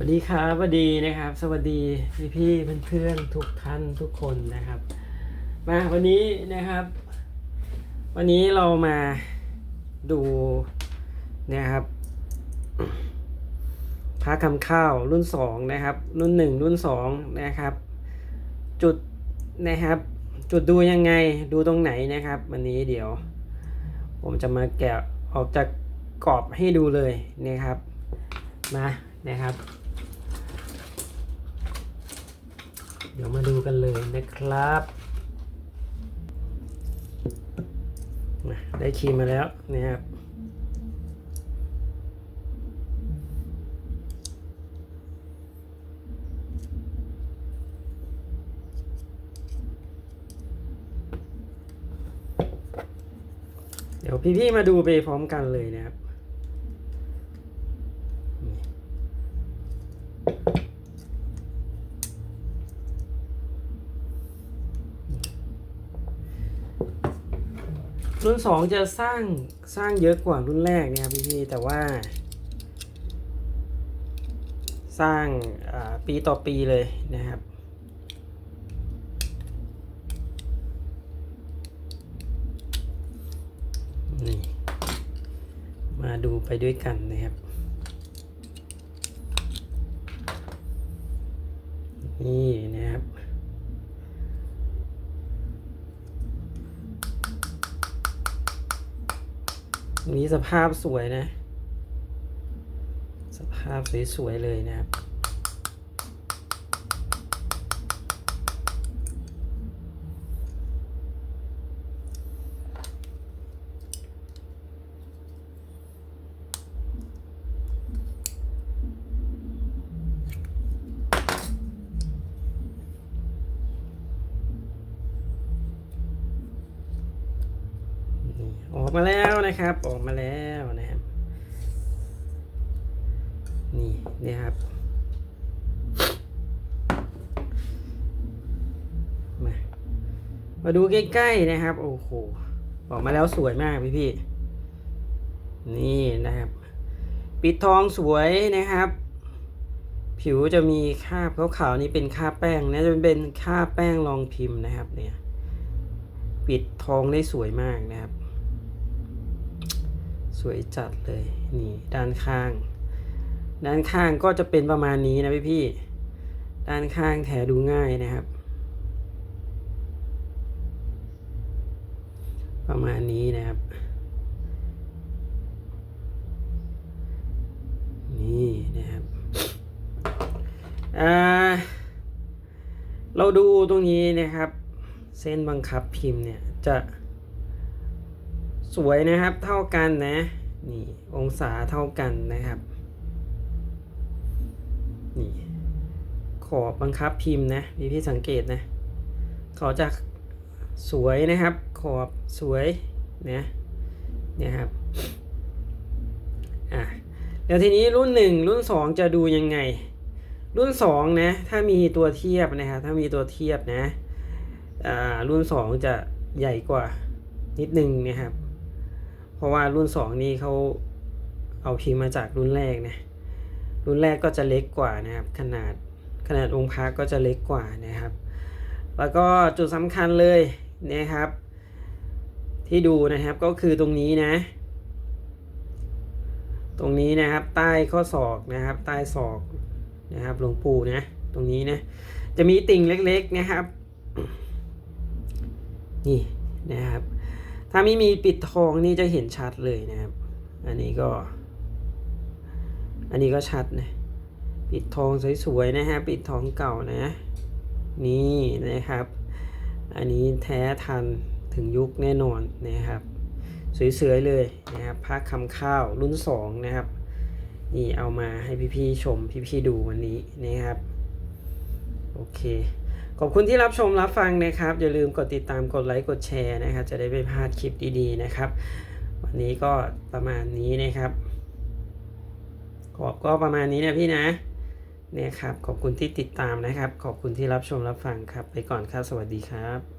วัสดีครับสวัสดีนะครับ สวัสดีพี่พี่เพื่อนๆทุกท่านทุกคนนะครับ มาวันนี้นะครับ วันนี้เรามาดูนะครับพระคำข้าวรุ่นสองนะครับ รุ่นหนึ่งรุ่นสองนะครับ จุดนะครับ จุดดูยังไงดูตรงไหนนะครับ วันนี้เดี๋ยว ผมจะมาแกะออกจากกรอบให้ดูเลยนะครับมานะครับ เดี๋ยวมาดูกันเลยนะครับได้ครีมมาแล้วนะครับเดี๋ยวพี่ๆมาดูไปพร้อมกันเลยนะครับ รุ่นสองจะสร้างสร้างเยอะกว่ารุ่นแรกนะครับพี่แต่ว่า สร้างปีต่อปีเลยนะครับนี่มาดูไปด้วยกันนะครับ นี่นะครับ นี้สภาพสวยนะ สภาพสวยๆเลยนะครับ ออกมาแล้วนะครับ ออกมาแล้วนะครับ นี่นี่ครับ มา มาดูใกล้ๆนะครับ โอ้โห ออกมาแล้วสวยมากพี่พี่ นี่นะครับ ปิดทองสวยนะครับ ผิวจะมีคราบขาวๆนี่เป็นคราบแป้งนะจะเป็นคราบแป้งรองพิมพ์นะครับเนี่ยปิดทองได้สวยมากนะครับ สวยจัดเลย นี่ด้านข้าง ด้านข้างก็จะเป็นประมาณนี้นะพี่พี่ ด้านข้างแถดูง่ายนะครับ ประมาณนี้นะครับ นี่นะครับ อ่า เราดูตรงนี้นะครับ เส้นบังคับพิมพ์เนี่ยจะ สวยนะครับเท่ากันนะ นี่องศาเท่ากันนะครับ นี่ขอบบังคับพิมพ์นะพี่พี่สังเกตนะเขาจะสวยนะครับ ขอบสวยนะเนี่ยครับอะเดี๋ยวทีนี้รุ่นหนึ่งรุ่นสองจะดูยังไง รุ่นสองนะถ้ามีตัวเทียบนะครับถ้ามีตัวเทียบนะอ่ารุ่นสองจะใหญ่กว่านิดนึงนะครับ เพราะว่ารุ่นสองนี่เขาเอาพิมพ์มาจากรุ่นแรกนะ รุ่นแรกก็จะเล็กกว่านะครับ ขนาดขนาดองค์พระก็จะเล็กกว่านะครับ แล้วก็จุดสำคัญเลยนะครับ ที่ดูนะครับก็คือตรงนี้นะ ตรงนี้นะครับใต้ข้อศอกนะครับ ใต้ศอกนะครับหลวงปู่นะ ตรงนี้นะ จะมีติ่งเล็กๆนะครับ นี่นะครับ ถ้าไม่มีปิดทองนี่จะเห็นชัดเลยนะครับ อันนี้ก็ อันนี้ก็ชัดนะ ปิดทองสวยๆนะฮะ ปิดทองเก่านะ นี่นะครับ อันนี้แท้ทันถึงยุคแน่นอนนะครับ สวยๆเลยนะครับพระคำข้าวรุ่นสองนะครับ นี่เอามาให้พี่ๆชมพี่ๆดูวันนี้นะครับ โอเค ขอบคุณที่รับชมรับฟังนะครับ อย่าลืมกดติดตามกดไลค์กดแชร์นะครับ จะได้ไม่พลาดคลิปดีๆนะครับ วันนี้ก็ประมาณนี้นะครับขอบก็ประมาณนี้นะพี่นะเนี่ยครับ ขอบคุณที่ติดตามนะครับ ขอบคุณที่รับชมรับฟังครับ ไปก่อนครับ สวัสดีครับ